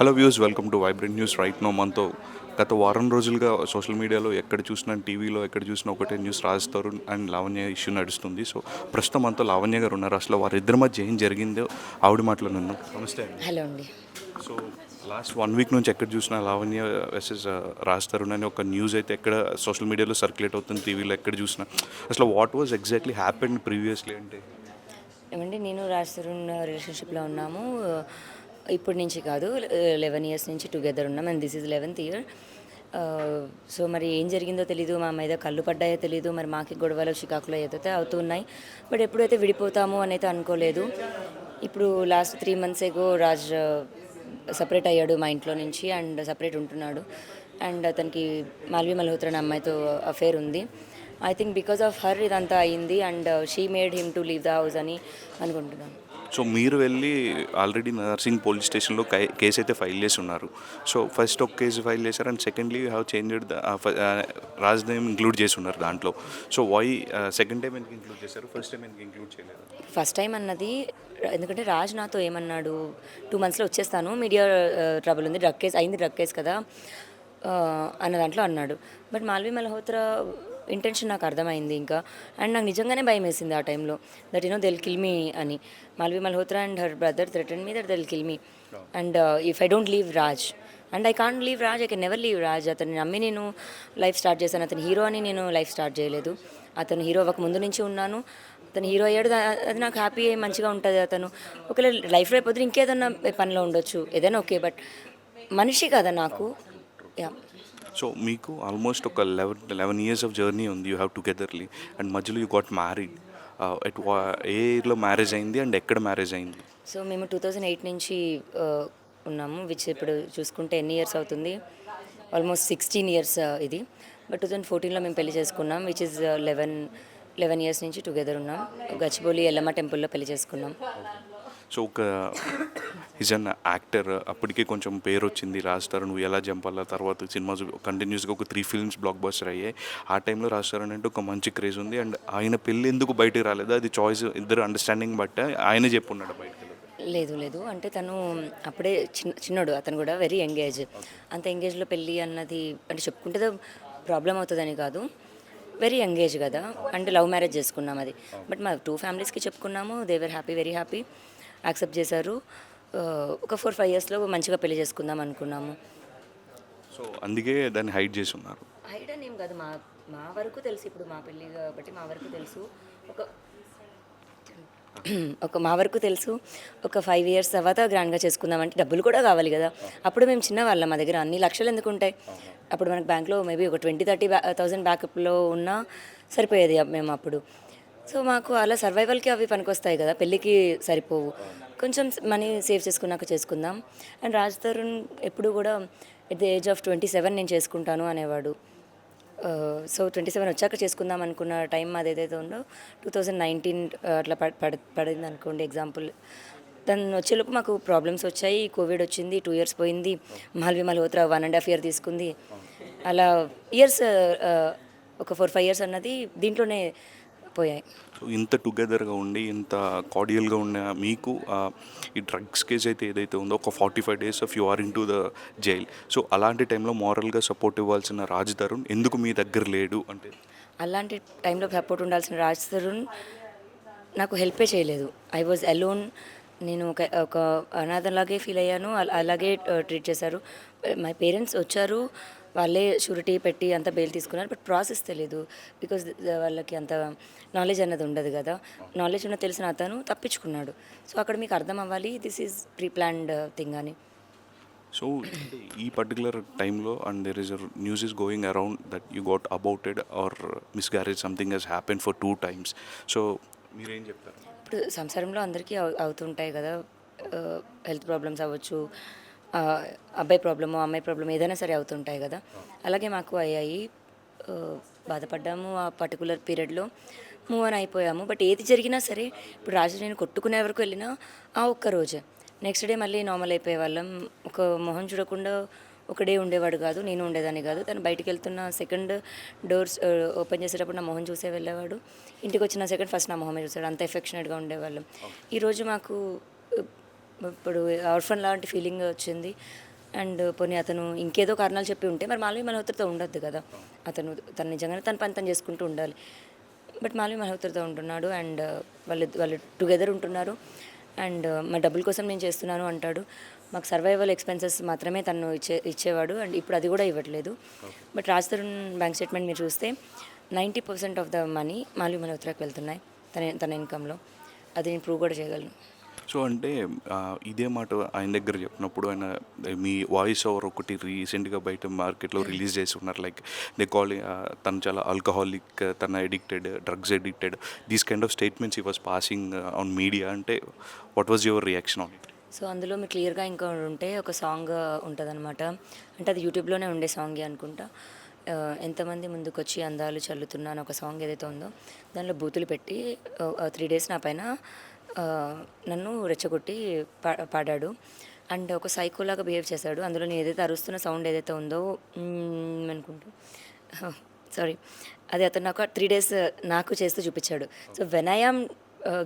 Hello views welcome to vibrant news right now మనతో. గత వారం రోజులుగా సోషల్ మీడియాలో ఎక్కడ చూసినా టీవీలో ఎక్కడ చూసినా ఒకటే news Raj Tarun and Lavanya issue నడుస్తుంది. సో ప్రస్తుతం మనతో లావణ్య గారు ఉన్నారు. అసలు వారిద్దరి మధ్య ఏం జరిగిందో ఆవిడ మాటలో నన్ను. నమస్తే అండి. హలో అండి. సో లాస్ట్ వన్ వీక్ నుంచి ఎక్కడ చూసినా లావణ్య వెసెస్ రాజ్ తరుణ్ అని ఒక న్యూస్ అయితే ఎక్కడ సోషల్ మీడియాలో సర్క్యులేట్ అవుతుంది టీవీలో ఎక్కడ చూసినా. అసలు what was exactly happened previously అంటే? ఏమంటే నేను రాజ్ తరుణ్ రిలేషన్షిప్లో ఉన్నాము. ఇప్పటి నుంచి కాదు లెవెన్ ఇయర్స్ నుంచి టుగెదర్ ఉన్నాం and this is eleventh year so మరి ఏం జరిగిందో తెలీదు మా మీద కళ్ళు పడ్డాయో తెలీదు మరి మాకి గొడవలు షికాకులు ఏదైతే అవుతున్నాయి బట్ ఎప్పుడైతే విడిపోతాము అని అయితే అనుకోలేదు. ఇప్పుడు last three months ago Raj uh, separate అయ్యాడు మా ఇంట్లో నుంచి అండ్ సపరేట్ ఉంటున్నాడు. అండ్ అతనికి మాల్వి మల్హోత్రా అనే అమ్మాయితో అఫేర్ ఉంది. I think because of her ఇదంతా అయింది and she made him to leave the house అని అనుకుంటున్నాను. సో మీరు వెళ్ళి ఆల్రెడీ నర్సింగ్ పోలీస్ స్టేషన్లో కేసు అయితే ఫైల్ చేసి ఉన్నారు. సో ఫస్ట్ ఒక కేసు ఫైల్ చేశారు and secondly have changed Raj name include చేసి ఉన్నారు దాంట్లో. సో వై సెకండ్ టైం ఎందుకు ఇంక్లూడ్ చేశారు? ఫస్ట్ టైం ఎందుకు ఇంక్లూడ్ చేయలేదు? ఫస్ట్ టైం అన్నది ఎందుకంటే రాజ్ నాతో ఏమన్నాడు? టూ మంత్స్లో వచ్చేస్తాను మీడియా ట్రబుల్ ఉంది డ్రగ్ కేస్ అయింది డ్రగ్ కేస్ కదా ఆ, అన్న దాంట్లో అన్నాడు. బట్ మాల్వి మల్హోత్రా ఇంటెన్షన్ నాకు అర్థమైంది ఇంకా. అండ్ నాకు నిజంగానే భయం వేసింది ఆ టైంలో that you know they'll kill me అని. Malvi Malhotra and her brother threaten me that they'll kill me and if I don't leave Raj and I can't leave Raj I can never leave Raj అతన్ని నమ్మి నేను life start చేశాను. అతను hero అని నేను life start చేయలేదు. అతను hero అవ్వక ముందు నుంచి ఉన్నాను. అతను హీరో అయ్యాడు. అది నాకు హ్యాపీ మంచిగా ఉంటుంది అతను. ఒకవేళ లైఫ్లో అయిపోతే ఇంకేదన్నా పనిలో ఉండొచ్చు. ఏదైనా ఓకే బట్ మనిషి కదా నాకు. యా సో మీకు ఆల్మోస్ట్ ఒక eleven eleven years of journey ఉంది యూ హ్యావ్ టుగెదర్లీ అండ్ మధ్యలో you got married at a ఇయర్లో మ్యారేజ్ అయింది అండ్ ఎక్కడ మ్యారేజ్ అయింది? సో మేము టూ థౌజండ్ ఎయిట్ నుంచి ఆ, ఉన్నాము విచ్ ఇప్పుడు చూసుకుంటే ఎన్ని ఇయర్స్ అవుతుంది? ఆల్మోస్ట్ సిక్స్టీన్ ఇయర్స్ ఇది. బట్ టూ థౌజండ్ ఫోర్టీన్లో మేము పెళ్ళి చేసుకున్నాం which is eleven eleven years నుంచి టుగెదర్ ఉన్నాం. గచ్చిబౌలి ఎల్లమ్మ టెంపుల్లో పెళ్ళి చేసుకున్నాం. సో ఒక ఈజ్ అన్ యాక్టర్ అప్పటికే కొంచెం పేరు వచ్చింది రాజ్ తరుణ్ నువ్వు ఎలా జంపాలా తర్వాత సినిమాస్ కంటిన్యూస్గా ఒక త్రీ ఫిల్మ్స్ బ్లాక్ బస్టర్ అయ్యాయి. ఆ టైంలో రాజ్ తరుణ్ అంటే ఒక మంచి క్రేజ్ ఉంది. అండ్ ఆయన పెళ్ళి ఎందుకు బయటికి రాలేదు? అది చాయిస్ ఇద్దరు అండర్స్టాండింగ్ బట్టే ఆయన చెప్పున్నాడు బయటకు లేదు లేదు. అంటే తను అప్పుడే చిన్న చిన్నోడు. అతను కూడా వెరీ ఎంగేజ్ అంత ఎంగేజ్లో పెళ్ళి అన్నది అంటే చెప్పుకుంటే ప్రాబ్లం అవుతుందని కాదు. వెరీ ఎంగేజ్ కదా. అంటే లవ్ మ్యారేజ్ చేసుకున్నాం అది. బట్ మా టూ ఫ్యామిలీస్కి చెప్పుకున్నాము. They were happy very happy accept చేశారు. ఒక ఫోర్ ఫైవ్ ఇయర్స్లో మంచిగా పెళ్ళి చేసుకుందాం అనుకున్నాము. సో అందుకే దాన్ని హైడ్ చేసి ఉన్నారు. హైడ్ అని ఏం కాదు మా మా వరకు తెలుసు ఇప్పుడు మా పెళ్ళి కాబట్టి మా వరకు తెలుసు. ఒక ఒక మా వరకు తెలుసు. ఒక ఫైవ్ ఇయర్స్ తర్వాత గ్రాండ్గా చేసుకుందాం అంటే డబ్బులు కూడా కావాలి కదా. అప్పుడు మేము చిన్న వాళ్ళం మా దగ్గర అన్ని లక్షలు ఎందుకు ఉంటాయి? అప్పుడు మనకు బ్యాంక్లో మేబీ ఒక ట్వంటీ థర్టీ థౌసండ్ బ్యాకప్లో ఉన్నా సరిపోయేది మేము అప్పుడు. సో మాకు అలా సర్వైవల్కి అవి పనికొస్తాయి కదా పెళ్ళికి సరిపోవు. కొంచెం మనీ సేవ్ చేసుకున్నాక చేసుకుందాం. అండ్ రాజ్ తరుణ్ ఎప్పుడు కూడా at the age of twenty seven నేను చేసుకుంటాను అనేవాడు. సో ట్వంటీ సెవెన్ వచ్చాక చేసుకుందాం అనుకున్న టైం అది ఏదైతే ఉందో టూ థౌజండ్ నైన్టీన్ అట్లా పడ- పడింది అనుకోండి ఎగ్జాంపుల్ దాని వచ్చేలోపు మాకు ప్రాబ్లమ్స్ వచ్చాయి కోవిడ్ వచ్చింది టూ ఇయర్స్ పోయింది Malvi Malhotra one and half year తీసుకుంది. అలా ఇయర్స్ ఒక ఫోర్ ఫైవ్ ఇయర్స్ అన్నది దీంట్లోనే పోయాయి. సో ఇంత టుగెదర్గా ఉండి ఇంత కార్డియల్గా ఉన్న మీకు ఈ డ్రగ్స్ కేసు అయితే ఏదైతే ఉందో ఒక forty five days of you are in to the jail. So అలాంటి టైంలో మారల్గా సపోర్ట్ ఇవ్వాల్సిన రాజ్ తరుణ్ ఎందుకు మీ దగ్గర లేడు అంటే? అలాంటి టైంలో సపోర్ట్ ఉండాల్సిన రాజ్ తరుణ్ నాకు హెల్పే చేయలేదు. I was alone. నేను ఒక ఒక అనాథలాగే ఫీల్ అయ్యాను. అల- అలాగే ట్రీట్ చేశారు. మై పేరెంట్స్ వచ్చారు. వాళ్ళే షూరిటీ పెట్టి అంత బెయిల్ తీసుకున్నారు. బట్ ప్రాసెస్ తెలియదు బికాజ్ వాళ్ళకి అంత నాలెడ్జ్ అన్నది ఉండదు కదా. నాలెడ్జ్ ఉన్న తెలిసిన అతను తప్పించుకున్నాడు. సో అక్కడ మీకు అర్థం అవ్వాలి this is pre planned thing అని. సో ఈ పర్టికులర్ టైంలో and there is news is going around that you got aborted or miscarriage something has happen for two times. So మీరేం చెప్తారు? ఇప్పుడు సంసారంలో అందరికీ అవు- అవుతుంటాయి కదా. హెల్త్ ప్రాబ్లమ్స్ అవ్వచ్చు అబ్బాయి ప్రాబ్లము అమ్మాయి ప్రాబ్లమ్ ఏదైనా సరే అవుతుంటాయి కదా. అలాగే మాకు అయ్యాయి. బాధపడ్డాము ఆ పర్టికులర్ పీరియడ్లో మూవ్ అని అయిపోయాము. బట్ ఏది జరిగినా సరే ఇప్పుడు రాజు నేను కొట్టుకునే వరకు వెళ్ళినా ఆ ఒక్క రోజే. నెక్స్ట్ డే మళ్ళీ నార్మల్ అయిపోయే వాళ్ళం. ఒక మొహం చూడకుండా ఒక డే ఉండేవాడు కాదు నేను ఉండేదాన్ని కాదు. తను బయటికి వెళ్తున్న సెకండ్ డోర్స్ ఓపెన్ చేసేటప్పుడు నా మొహం చూసే వెళ్ళేవాడు. ఇంటికి వచ్చిన సెకండ్ ఫస్ట్ నా మొహమే చూసాడు అంత ఎఫెక్షనేట్గా ఉండేవాళ్ళం. ఈరోజు మాకు ఇప్పుడు ఆర్ఫన్ లాంటి ఫీలింగ్ వచ్చింది. అండ్ పోనీ అతను ఇంకేదో కారణాలు చెప్పి ఉంటే మరి మాలవి మల్హోత్రతో ఉండొద్దు కదా. అతను తను నిజంగానే తన పని తను చేసుకుంటూ ఉండాలి. బట్ మాలవి మల్హోత్రతో ఉంటున్నాడు అండ్ వాళ్ళు వాళ్ళు టుగెదర్ ఉంటున్నారు. అండ్ మా డబ్బుల కోసం నేను చేస్తున్నాను అంటాడు. మాకు సర్వైవల్ ఎక్స్పెన్సెస్ మాత్రమే తను ఇచ్చే ఇచ్చేవాడు అండ్ ఇప్పుడు అది కూడా ఇవ్వట్లేదు. But Raj Tarun bank statement మీరు చూస్తే ninety percent of the money Malvi మల్హోత్రాకి వెళ్తున్నాయి తన తన ఇన్కంలో అది నేను ప్రూవ్ కూడా చేయగలను. సో అంటే ఇదే మాట ఆయన దగ్గర చెప్పినప్పుడు ఆయన మీ వాయిస్ ఓవర్ ఒకటి రీసెంట్గా బయట మార్కెట్లో రిలీజ్ చేసి ఉన్నారు. లైక్ దే కాల్ తను చాలా ఆల్కహాలిక్ తన addicted drugs addicted these kind of statements ఈ వాస్ పాసింగ్ ఆన్ మీడియా అంటే what was your reaction on it so అందులో మీరు క్లియర్గా ఇంకా ఉంటే ఒక సాంగ్ ఉంటుందన్నమాట. అంటే అది యూట్యూబ్లోనే ఉండే సాంగే అనుకుంటా. ఎంతమంది ముందుకు వచ్చి అందాలు చల్లుతున్నాను ఒక సాంగ్ ఏదైతే ఉందో దానిలో బూతులు పెట్టి త్రీ డేస్ నా పైన నన్ను రెచ్చగొట్టి పా పాడాడు. అండ్ ఒక సైకోలాగా బిహేవ్ చేశాడు. అందులో నేను ఏదైతే అరుస్తున్న సౌండ్ ఏదైతే ఉందో అనుకుంటూ. సారీ అది అతను నాకు త్రీ డేస్ నాకు చేస్తూ చూపించాడు. So when I am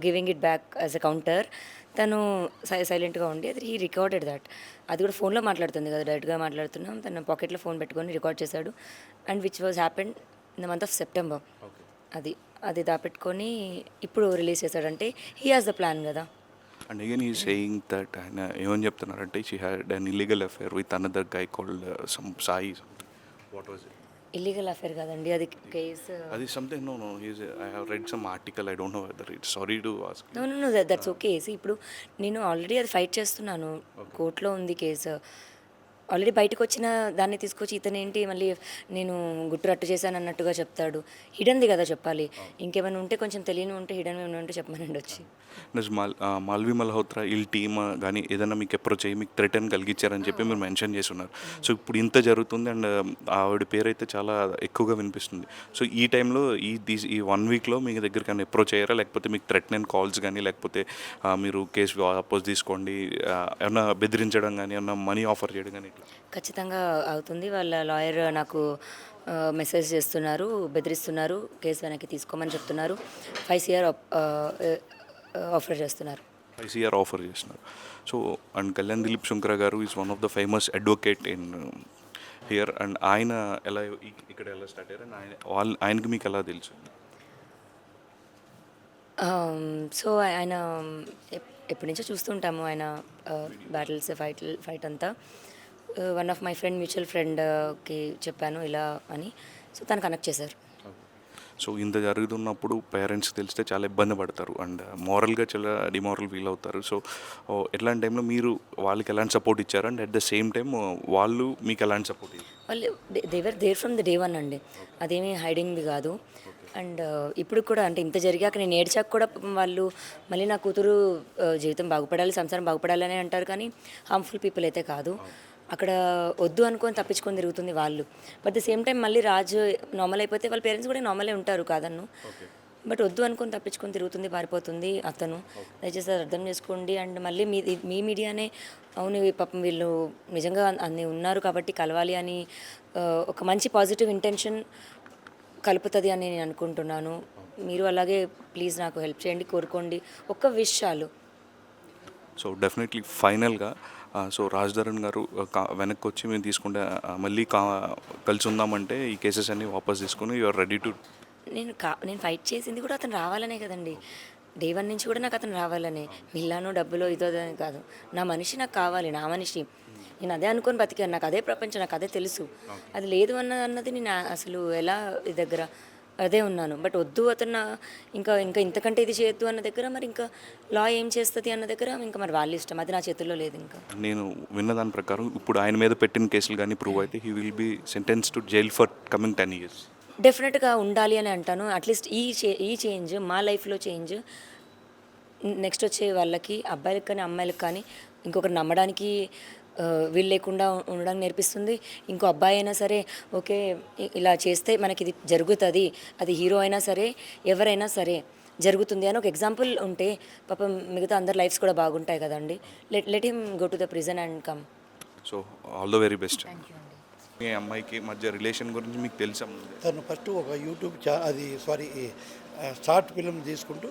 giving it back as a counter తను సై సైలెంట్గా ఉండి అది ఈ రికార్డెడ్ దట్ అది కూడా ఫోన్లో మాట్లాడుతుంది కదా డైరెక్ట్గా మాట్లాడుతున్నాం. తన పాకెట్లో ఫోన్ పెట్టుకొని రికార్డ్ చేశాడు. And which was happen in the month of September అది. అది దాపెట్టుకొని ఇప్పుడు రిలీజ్ చేశాడంటే హీ హాజ్ ద ప్లాన్ కదా. అండ్ అగైన్ ఈ సేయింగ్ దట్ ఆయన ఏమని చెప్తున్నారంటే she had an illegal affair with another guy called some Sai what was it illegal affair కదండి అది కేసు అది something no no he's I have read some article I don't know whether it sorry to ask no no no that's okay ఇప్పుడు నేను already అది fight చేస్తున్నాను. కోర్టులో ఉంది case already బయటకు వచ్చిన దాన్ని తీసుకొచ్చి ఇతనేంటి మళ్ళీ నేను గుట్టు రట్టు చేశాను అన్నట్టుగా చెప్తాడు. హిడన్ది కదా చెప్పాలి. ఇంకేమైనా ఉంటే కొంచెం తెలియని ఉంటే హిడన్ ఏమైనా ఉంటే చెప్పమనండి వచ్చి. మాల్ మాల్వి మల్హోత్రా వీళ్ళ టీమ్ కానీ ఏదైనా మీకు అప్రోచ్ అయ్యి మీకు థ్రెటన్ కలిగించారని చెప్పి మీరు మెన్షన్ చేస్తున్నారు. సో ఇప్పుడు ఇంత జరుగుతుంది అండ్ ఆవిడ పేరు అయితే చాలా ఎక్కువగా వినిపిస్తుంది. సో ఈ టైంలో ఈ దీస్ ఈ వన్ వీక్లో మీ దగ్గరికి కానీ అప్రోచ్ అయ్యారా? లేకపోతే మీకు థ్రెటన్ కాల్స్ కానీ లేకపోతే మీరు కేసు అపోజ్ తీసుకోండి ఏమన్నా బెదిరించడం కానీ ఏమన్నా మనీ ఆఫర్ చేయడం కానీ ఇట్లా. ఖచ్చితంగా అవుతుంది. వాళ్ళ లాయర్ నాకు మెసేజ్ చేస్తున్నారు బెదిరిస్తున్నారు కేసు వెనక్కి తీసుకోమని చెప్తున్నారు. ఫైవ్ సిఆర్ ఆఫర్ చేస్తున్నారు. ఐసీఆర్ ఆఫర్ చేస్తున్నారు. So and Kalyan Dileep Shankara garu is one of the famous advocate in here and ఆయన ఎలా ఇక్కడ ఎలా స్టార్ట్ అయ్యారు? అండ్ ఆయన వాళ్ళ ఆయనకి మీకు ఎలా తెలుసు? సో ఆయన ఎప్- ఎప్పటి నుంచో చూస్తుంటాము. ఆయన బ్యాటిల్స్ ఫైట్ ఫైట్ అంతా. One of my friend mutual ఫ్రెండ్కి చెప్పాను ఇలా అని. సో తను కనెక్ట్ చేశారు. సో ఇంత జరుగుతున్నప్పుడు పేరెంట్స్ తెలిస్తే చాలా ఇబ్బంది పడతారు. అండ్ మోరల్గా చాలా డిమోరల్ ఫీల్ అవుతారు. సో ఓ, ఎట్లాంటి టైంలో మీరు వాళ్ళకి ఎలాంటి సపోర్ట్ ఇచ్చారు? And at the same time వాళ్ళు మీకు ఎలాంటి సపోర్ట్ ఇచ్చారు? వాళ్ళు they were there from the day one అండి. అదేమీ హైడింగ్ది కాదు. అండ్ ఇప్పుడు కూడా అంటే ఇంత జరిగాక నేను ఏడ్చాక కూడా వాళ్ళు మళ్ళీ నా కూతురు జీవితం బాగుపడాలి సంసారం బాగుపడాలి అని అంటారు కానీ హార్మ్ఫుల్ పీపుల్ అయితే కాదు. అక్కడ వద్దు అనుకొని తప్పించుకొని తిరుగుతుంది వాళ్ళు. బట్ ద సేమ్ టైం మళ్ళీ రాజు నార్మల్ అయిపోతే వాళ్ళ పేరెంట్స్ కూడా నార్మలే ఉంటారు కాదన్ను. బట్ వద్దు అనుకొని తప్పించుకొని తిరుగుతుంది పారిపోతుంది అతను. దయచేసి అర్థం చేసుకోండి. అండ్ మళ్ళీ మీ మీ మీడియానే అవును పాపం వీళ్ళు నిజంగా అన్ని ఉన్నారు కాబట్టి కలవాలి అని ఒక మంచి పాజిటివ్ ఇంటెన్షన్ కలుపుతుంది అని నేను అనుకుంటున్నాను. మీరు అలాగే ప్లీజ్ నాకు హెల్ప్ చేయండి కోరుకోండి. ఒక్క విష్ చాలు. సో డెఫినెట్లీ ఫైనల్గా సో రాజ్ధరన్ గారు వెనక్కి వచ్చి మేము తీసుకుంటే మళ్ళీ కా కలిసి ఉందామంటే ఈ కేసెస్ అన్ని వాపస్ తీసుకుని యూఆర్ రెడీ టు నేను కా నేను ఫైట్ చేసింది కూడా అతను రావాలనే కదండి. డే వన్ నుంచి కూడా నాకు అతను రావాలనే. మిల్లానో డబ్బులో ఇదో కాదు. నా మనిషి నాకు కావాలి నా మనిషి. నేను అదే అనుకొని బతికాను. నాకు అదే ప్రపంచం నాకు అదే తెలుసు. అది లేదు అన్న అన్నది నేను అసలు ఎలా ఈ దగ్గర అదే ఉన్నాను. బట్ వద్దు అతను ఇంకా ఇంకా ఇంతకంటే ఇది చేయొద్దు అన్న దగ్గర మరి ఇంకా లా ఏం చేస్తుంది అన్న దగ్గర ఇంకా మరి వాళ్ళ ఇష్టం. అది నా చేతుల్లో లేదు ఇంకా. నేను విన్న దాని ప్రకారం ఇప్పుడు ఆయన మీద పెట్టిన కేసులు కానీ ప్రూవ్ అయితే he will be sentence to jail for coming ten years డెఫినెట్గా ఉండాలి అని అంటాను. అట్లీస్ట్ ఈ చే ఈ చేంజ్ మా లైఫ్లో చేంజ్ నెక్స్ట్ వచ్చే వాళ్ళకి అబ్బాయిలకు కానీ అమ్మాయిలకు కానీ ఇంకొకరు నమ్మడానికి వీలు లేకుండా ఉండడానికి నేర్పిస్తుంది. ఇంకో అబ్బాయి అయినా సరే ఓకే ఇలా చేస్తే మనకి ఇది జరుగుతుంది అది హీరో అయినా సరే ఎవరైనా సరే జరుగుతుంది అని ఒక ఎగ్జాంపుల్ ఉంటే పాపం మిగతా అందరి లైఫ్స్ కూడా బాగుంటాయి కదండి. Let let him go to the prison and come. So all the very best. మీ అమ్మాయికి మధ్య రిలేషన్ గురించి మీకు తెలుసా తను ఫస్ట్ ఒక యూట్యూబ్ అది సారీ షార్ట్ ఫిల్మ్ తీసుకుంటూ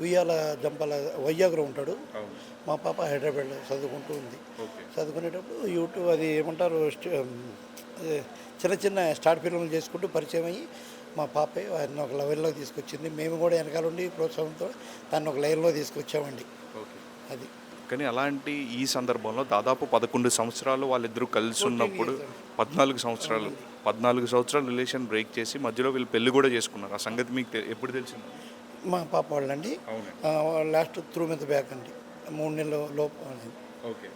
ఉయ్యాల జంపాల వైజాగ్లో ఉంటాడు. మా పాప హైదరాబాద్లో చదువుకుంటూ ఉంది. చదువుకునేటప్పుడు యూట్యూబ్ అది ఏమంటారు చిన్న చిన్న స్టార్ట్ ఫిల్మ్లు చేసుకుంటూ పరిచయం అయ్యి మా పాపే ఆయన ఒక లెవెల్లోకి తీసుకొచ్చింది. మేము కూడా వెనకాల ఉండి ప్రోత్సాహంతో తను ఒక లైన్లో తీసుకొచ్చామండి. అది. కానీ అలాంటి ఈ సందర్భంలో దాదాపు పదకొండు సంవత్సరాలు వాళ్ళిద్దరూ కలిసి ఉన్నప్పుడు పద్నాలుగు సంవత్సరాలు పద్నాలుగు సంవత్సరాలు రిలేషన్ బ్రేక్ చేసి మధ్యలో వీళ్ళు పెళ్ళి కూడా చేసుకున్నారు. ఆ సంగతి మీకు ఎప్పుడు తెలిసింది? మా పాప వాళ్ళండి. లాస్ట్ త్రూ మీద బ్యాక్ అండి. మూడు నెలల లోపు ఓకే.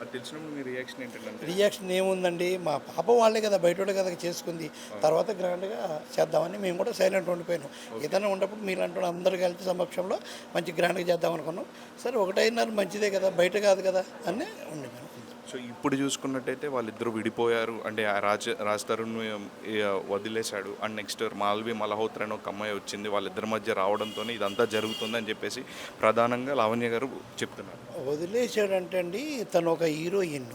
అది తెలిసినప్పుడు మీ రియాక్షన్ ఏంటంటే రియాక్షన్ ఏముందండి? మా పాప వాళ్ళే కదా బయట వాళ్ళే కదా చేసుకుంది. తర్వాత గ్రాండ్గా చేద్దామని మేము కూడా సైలెంట్ ఉండిపోయినాం. ఏదైనా ఉన్నప్పుడు మీలాంటి అందరూ కలిసి సమక్షంలో మంచి గ్రాండ్గా చేద్దాం అనుకున్నాం సరే ఒకటైనారు మంచిదే కదా బయట కాదు కదా అని ఉండిపోయాం సో ఇప్పుడు చూసుకున్నట్టయితే వాళ్ళిద్దరూ విడిపోయారు. అంటే ఆ రాజ్ రాజ్ తరుణ్ వదిలేశాడు. అండ్ నెక్స్ట్ మాల్వి మల్హోత్రా అని ఒక అమ్మాయి వచ్చింది. వాళ్ళిద్దరి మధ్య రావడంతో ఇదంతా జరుగుతుందని చెప్పేసి ప్రధానంగా లావణ్య గారు చెప్తున్నారు. వదిలేశాడంటే అండి తను ఒక హీరోయిన్.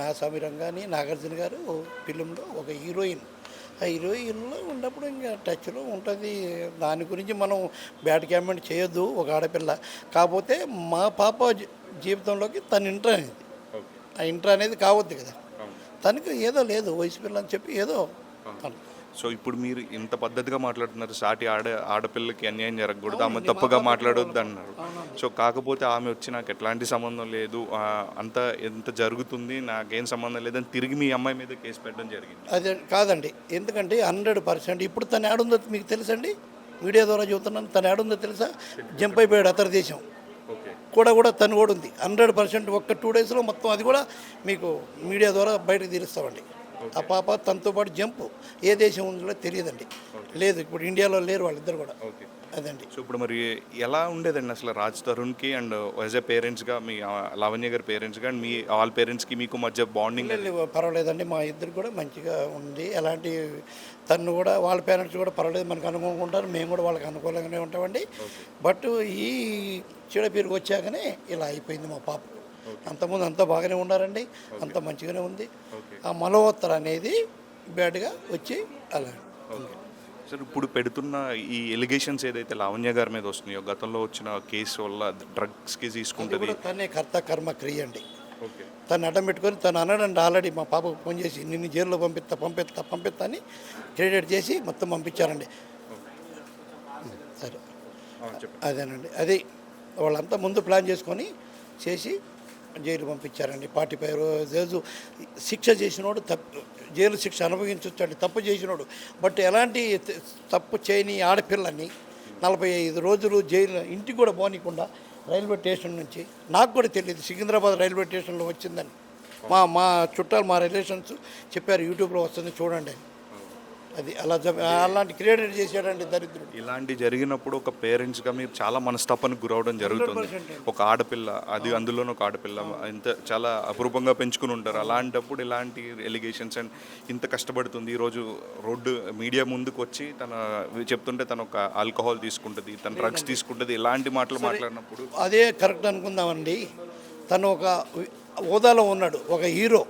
నా సమీరంగాని నాగార్జున గారు ఫిలింలో ఒక హీరోయిన్. ఆ హీరోయిన్లో ఉన్నప్పుడు ఇంకా టచ్లో ఉంటుంది. దాని గురించి మనం బ్యాడ్ కామెంట్ చేయొద్దు ఒక ఆడపిల్ల. కాకపోతే మా పాప జీవితంలోకి తన ఇంటర్ అనేది ఆ ఇంటర్ అనేది కావద్దు కదా. తనకి ఏదో లేదు వయసు పిల్ల అని చెప్పి ఏదో. సో ఇప్పుడు మీరు ఇంత పద్ధతిగా మాట్లాడుతున్నారు సాటి ఆడ ఆడపిల్లకి అన్యాయం జరగకూడదు ఆమె తప్పుగా మాట్లాడొద్దు అన్నారు. సో కాకపోతే ఆమె వచ్చి నాకు ఎట్లాంటి సంబంధం లేదు అంత ఎంత జరుగుతుంది నాకేం సంబంధం లేదని తిరిగి మీ అమ్మాయి మీద కేసు పెట్టడం జరిగింది. అదే కాదండి ఎందుకంటే హండ్రెడ్ పర్సెంట్ ఇప్పుడు తను ఏడుందో మీకు తెలుసండి? మీడియా ద్వారా చెబుతున్నాను తను ఏడుందో తెలుసా? జంప్ అయిపోయాడు అతని దేశం. కూడా కూడా తను కూడా ఉంది. హండ్రెడ్ పర్సెంట్ ఒక్క టూ డేస్లో మొత్తం అది కూడా మీకు మీడియా ద్వారా బయటకు తీరుస్తామండి. ఆ పాప తనతో పాటు జంప్ ఏ దేశం ఉందో తెలియదండి. లేదు ఇప్పుడు ఇండియాలో లేరు వాళ్ళిద్దరు కూడా. ఓకే. అదండి. సో ఇప్పుడు మరి ఎలా ఉండేదండి అసలు రాజ్ తరుణ్కి అండ్ యాజ్ ఎ పేరెంట్స్గా మీ లావణ్య గారి పేరెంట్స్గా అండ్ మీ వాళ్ళ పేరెంట్స్కి మీకు మధ్య బాండింగ్ లేదు, పర్వాలేదండి. మా ఇద్దరు కూడా మంచిగా ఉంది. ఎలాంటి తను కూడా వాళ్ళ పేరెంట్స్ కూడా పర్వాలేదు. మనకు అనుకూలంగా ఉంటారు. మేము కూడా వాళ్ళకి అనుకూలంగానే ఉంటామండి. బట్ ఈ చీడ పేరుకు వచ్చాకనే ఇలా అయిపోయింది మా పాప. అంతకుముందు అంతా బాగానే ఉన్నారండి అంత మంచిగానే ఉంది. ఆ మలవత్తర అనేది బ్యాడ్గా వచ్చి అలా. సార్ ఇప్పుడు పెడుతున్న ఈ ఎలిగేషన్స్ ఏదైతే లావణ్య గారి మీద వస్తున్నాయో గతంలో వచ్చిన కేసు వల్ల డ్రగ్స్కి తీసుకుంటుంది. కూడా తనే కర్త కర్మ క్రియ అండి. తను అడ్డం పెట్టుకొని తను అన్నాడండి ఆల్రెడీ మా పాపకు ఫోన్ చేసి నిన్ను జైల్లో పంపిస్తా పంపిస్తా పంపిస్తా అని క్రెడిట్ చేసి మొత్తం పంపించారండి. సరే. అదేనండి. అది వాళ్ళంతా ముందు ప్లాన్ చేసుకొని చేసి జైలు పంపించారండి. పార్టీ పేరు రోజు శిక్ష చేసినోడు తప్పు జైలు శిక్ష అనుభవించవచ్చండి తప్పు చేసినోడు. బట్ ఎలాంటి తప్పు చేయని ఆడపిల్లని నలభై ఐదు రోజులు జైలు ఇంటికి కూడా పోనీకుండా రైల్వే స్టేషన్ నుంచి నాకు కూడా తెలియదు సికింద్రాబాద్ రైల్వే స్టేషన్లో వచ్చిందని. మా మా చుట్టాలు మా రిలేషన్స్ చెప్పారు యూట్యూబ్లో వస్తుంది చూడండి అని. అది అలా అలాంటి క్రియేట్ చేశాడండి దరిద్రుడు. ఇలాంటి జరిగినప్పుడు ఒక పేరెంట్స్గా మీరు చాలా మనస్తాపానికి గురవడం జరుగుతుంది. ఒక ఆడపిల్ల అది అందులోనూ ఒక ఆడపిల్ల ఇంత చాలా అపురూపంగా పెంచుకుని ఉంటారు. అలాంటప్పుడు ఇలాంటి ఎలిగేషన్స్ అండ్ ఇంత కష్టపడుతుంది. ఈరోజు రోడ్డు మీడియా ముందుకు వచ్చి తన చెప్తుంటే తను ఒక ఆల్కహాల్ తీసుకుంటుంది తన డ్రగ్స్ తీసుకుంటుంది ఇలాంటి మాటలు మాట్లాడినప్పుడు అదే కరెక్ట్ అనుకుందామండి. తను ఒక హోదాలో ఉన్నాడు. ఒక హీరో.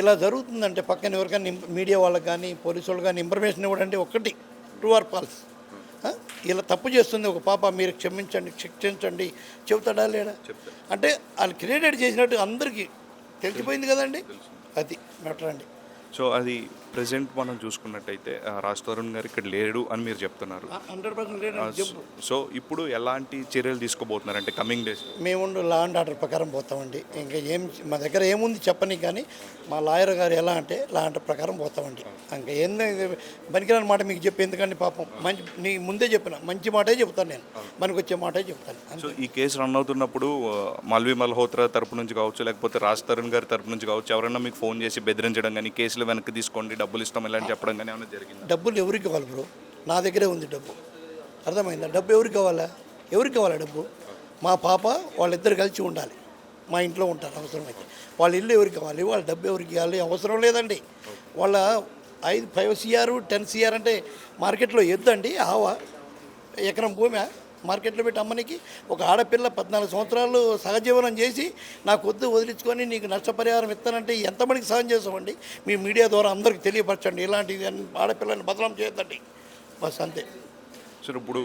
ఇలా జరుగుతుందంటే పక్కన ఎవరికైనా మీడియా వాళ్ళకి కానీ పోలీసు వాళ్ళకి కానీ ఇన్ఫర్మేషన్ ఇవ్వడండి ఒకటి ట్రూ ఆర్ ఫాల్స్ ఇలా తప్పు చేస్తుంది ఒక పాప మీరు క్షమించండి శిక్షించండి చెబుతాడా లేడా? అంటే వాళ్ళు క్రియేటెడ్ చేసినట్టు అందరికీ తెలిసిపోయింది కదండి? అది మ్యాటర్ అండి. సో అది ప్రజెంట్ మనం చూసుకున్నట్టయితే రాజ్ తరుణ్ గారు ఇక్కడ లేడు అని మీరు చెప్తున్నారు. సో ఇప్పుడు ఎలాంటి చర్యలు తీసుకోబోతున్నారు? అంటే కమింగ్ డేస్. మేము లా అండ్ ఆర్డర్ ప్రకారం పోతామండి. ఇంకా ఏం మా దగ్గర ఏముంది చెప్పని కానీ మా లాయర్ గారు ఎలా అంటే లా ఆర్డర్ ప్రకారం పోతామండి. ఇంకా ఏంది పనికిరాని మాట మీకు చెప్పి ఎందుకండి పాపం? మంచి నీ ముందే చెప్పిన మంచి మాటే చెప్తాను నేను. మనకు వచ్చే మాటే చెప్తాను. సో ఈ కేసు రన్ అవుతున్నప్పుడు మల్వి మల్హోత్రా తరపు నుంచి కావచ్చు లేకపోతే రాజ్ తరుణ్ గారి తరపు నుంచి కావచ్చు ఎవరైనా మీకు ఫోన్ చేసి బెదిరించడం కానీ కేసులు వెనక్కి తీసుకోండి డబ్బులు ఇస్తాం ఇలా చెప్పడం కానీ ఏమైనా జరిగింది? డబ్బులు ఎవరికి కావాలి బ్రో? నా దగ్గరే ఉంది డబ్బు. అర్థమైందా? డబ్బు ఎవరికి కావాలా? ఎవరికి కావాలా డబ్బు? మా పాప వాళ్ళిద్దరు కలిసి ఉండాలి. మా ఇంట్లో ఉంటారు అవసరమైతే. వాళ్ళ ఇల్లు ఎవరికి కావాలి? వాళ్ళ డబ్బు ఎవరికి కావాలి? అవసరం లేదండి. వాళ్ళ ఐదు ఫైవ్ సిఆర్ టెన్ సిఆర్ అంటే మార్కెట్లో ఎద్దండి ఆవా ఎకరం భూమి మార్కెట్లో పెట్టి అమ్మనికి ఒక ఆడపిల్ల పద్నాలుగు సంవత్సరాలు సహజీవనం చేసి నాకు వద్దు వదిలించుకొని నీకు నష్టపరిహారం ఇస్తానంటే ఎంతమందికి సహాయం చేస్తామండి? మీ మీడియా ద్వారా అందరికి తెలియపరచండి. ఇలాంటివి ఆడపిల్లని బదనాం చేయొద్దండి. బస్ అంతే. సో ఇప్పుడు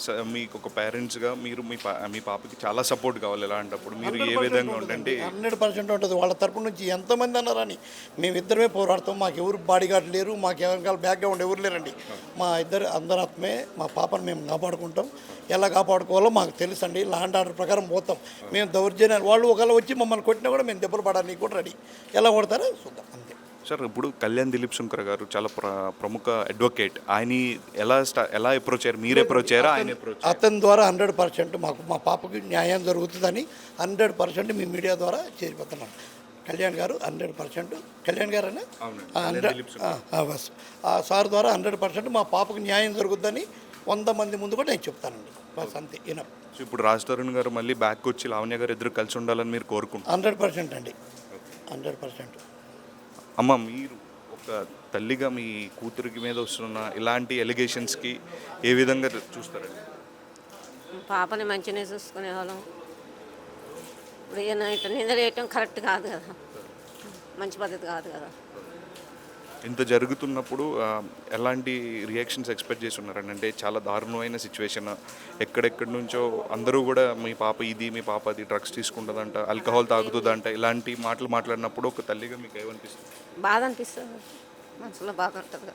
స- మీకు ఒక పేరెంట్స్గా మీరు మీ పా మీ పాపకి చాలా సపోర్ట్ కావాలి ఎలాంటప్పుడు మీరు ఏ విధంగా ఉండండి? హండ్రెడ్ పర్సెంట్ ఉంటుంది. వాళ్ళ తరపు నుంచి ఎంతమంది అన్నారని మేము ఇద్దరమే పోరాడతాం. మాకు ఎవరు బాడీ గార్డ్ లేరు. మాకు ఎవరికాల బ్యాక్గ్రౌండ్ ఎవరు లేరండి. మా ఇద్దరు అందరాత్మే మా పాపను మేము కాపాడుకుంటాం. ఎలా కాపాడుకోవాలో మాకు తెలుసండి. లాండ్ ఆర్డర్ ప్రకారం పోతాం. మేము దౌర్జన్యాలు వాళ్ళు ఒకవేళ వచ్చి మమ్మల్ని కొట్టినా కూడా మేము దెబ్బలు పడడానికి కూడా రెడీ ఎలా కొడతారో చూద్దాం. సార్ ఇప్పుడు కళ్యాణ్ దిలీప్ శంకర్ గారు చాలా ప్ర ప్రముఖ అడ్వకేట్. ఆయన ఎలా స్టా ఎలా అప్రోచ్ అయ్యారు? మీరు అప్రోచ్ అయ్యారా? ఆయన అప్రోచ్ అతని ద్వారా హండ్రెడ్ పర్సెంట్ మాకు మా పాపకి న్యాయం జరుగుతుందని హండ్రెడ్ పర్సెంట్ మీ మీడియా ద్వారా చేరిపోతున్నాం. కళ్యాణ్ గారు హండ్రెడ్ పర్సెంట్. కళ్యాణ్ గారేనా? అవునండి. ఆ, హండ్రెడ్ ఆ, సార్ ద్వారా హండ్రెడ్ పర్సెంట్ మా పాపకు న్యాయం జరుగుద్దని వంద మంది ముందు కూడా నేను చెప్తానండి. బస్ అంతే సో ఇప్పుడు రాజ్ తరుణ్ గారు మళ్ళీ బ్యాక్ వచ్చి లావణ్య గారు ఇద్దరు కలిసి ఉండాలని మీరు కోరుకుంటున్నారు. హండ్రెడ్ పర్సెంట్ అండి. Hundred percent. అమ్మ మీరు ఒక తల్లిగా మీ కూతురికి మీద వస్తున్న ఇలాంటి ఎలిగేషన్స్కి ఏ విధంగా చూస్తారండి? పాపని మంచిగా చూసుకునేవాళ్ళం ఇప్పుడు ఈయన ఇట్లా నిందలేయటం కరెక్ట్ కాదు కదా. మంచి పద్ధతి కాదు కదా. ఇంత జరుగుతున్నప్పుడు ఎలాంటి రియాక్షన్స్ ఎక్స్పెక్ట్ చేస్తున్నారండి అంటే చాలా దారుణమైన సిచ్యువేషన్. ఎక్కడెక్కడి నుంచో అందరూ కూడా మీ పాప ఇది మీ పాప అది డ్రగ్స్ తీసుకుంటుందంట ఆల్కహాల్ తాగుతుందంట ఇలాంటి మాటలు మాట్లాడినప్పుడు ఒక తల్లిగా మీకు ఏమనిపిస్తుంది? బాధ అనిపిస్తుంది. మనసులో బాధ ఉంటుంది